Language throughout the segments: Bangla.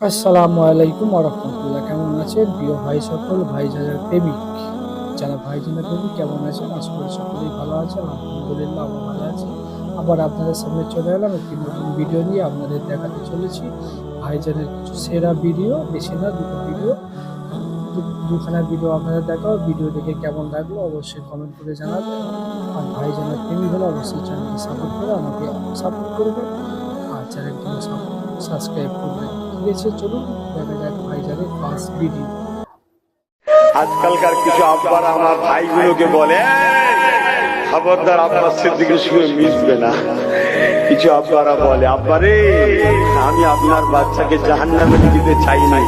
আসসালামু আলাইকুম রহমতুল্লাহ কেমন আছেন? প্রিয় ভাই সকল, ভাই যারা প্রেমিক। যারা ভাই যারা প্রেমিক, কেমন আছেন? আশা করি সকলেই ভালো আছেন। আলহামদুলিল্লাহ ভালো আছি। আবার আপনাদের সামনে চলে এলাম একটি নতুন ভিডিও নিয়ে। আপনাদের দেখাতে চলেছি ভাইজানের কিছু সেরা ভিডিও বেশি না দুটো ভিডিও। দুখানা ভিডিও আপনাদের দেখাও ভিডিও দেখে কেমন লাগল অবশ্যই কমেন্ট করে জানাবেন। আর ভাইজানের প্রেমিক হলে অবশ্যই চ্যানেলটি সাপোর্ট করে আমাকে সাপোর্ট করবেন। আর চ্যানেলটিকে সাবস্ক্রাইব করবেন। ঠিক চলুন দেখা যাক ভাইজানের ফার্স্ট ভিডিও আজকালকার কিছু আব্বারা আমার ভাইগুলোকে বলে "এই, খবরদার আব্বার সিদ্দিকের সঙ্গে মিশবে না। কিছু আব্বারা বলে আব্বারে আমি আপনার বাচ্চাকে জাহান নামে দিতে চাই নাই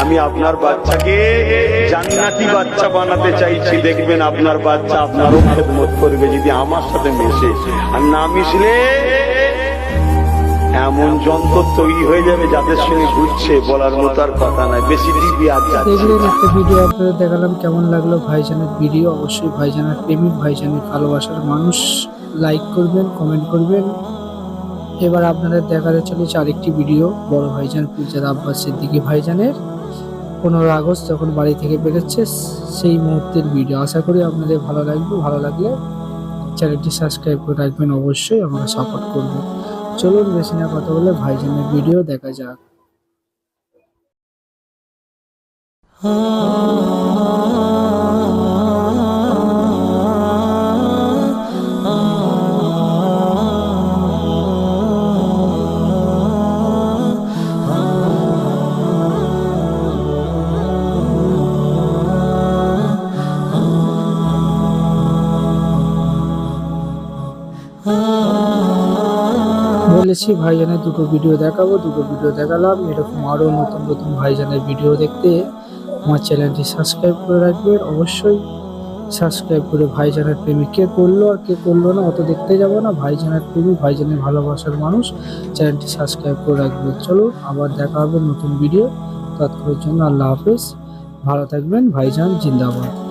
আমি আপনার বাচ্চাকে জান্নাতি বাচ্চা বানাতে চাইছি। দেখবেন আপনার বাচ্চা আপনারও খেদমত করবে যদি আমার সাথে মেশে। আর না মিশলে এমন যন্ত্র তৈরি হয়ে যাবে যাদের সঙ্গে ঘুরছে, বলার মতো আর কথা নাই। বেশি টিভি আর। একটা ভিডিও আপনাদের দেখালাম, কেমন লাগল ভাইজানের ভিডিও অবশ্যই ভাইজানের প্রেমিক, ভাইজানের ভালোবাসার মানুষ। লাইক করবেন কমেন্ট করবেন। এবার আপনাদের দেখাতে চলেছে আরেকটি ভিডিও বড় ভাইজান পিরজাদ আব্বাস সিদ্দিকী ভাইজানের। পনেরো আগস্ট যখন বাড়ি থেকে বেরোচ্ছে, সেই মুহূর্তের ভিডিও আশা করি আপনাদের ভালো লাগবে, ভালো লাগলে চ্যানেলটি সাবস্ক্রাইব করে রাখবেন অবশ্যই, আমরা সাপোর্ট করবেন চলুন বেশি না কথা বলে ভাইজানের ভিডিও দেখা যাক বলেছি ভাইজানের দুটো ভিডিও দেখাবো, দুটো ভিডিও দেখালাম। এরকম আরও নতুন নতুন ভাইজানের ভিডিও দেখতে আমার চ্যানেলটি সাবস্ক্রাইব করে রাখবেন। অবশ্যই সাবস্ক্রাইব করে ভাইজানের প্রেমিক কে করল আর কে করল না, অত দেখতে যাব না। ভাইজানের প্রেমিক ভাইজানের ভালোবাসার মানুষ চ্যানেলটি সাবস্ক্রাইব করে রাখবেন। চলো, আবার দেখা হবে নতুন ভিডিও তৎক্ষণের জন্য আল্লাহ হাফেজ। ভালো থাকবেন, ভাইজান জিন্দাবাদ।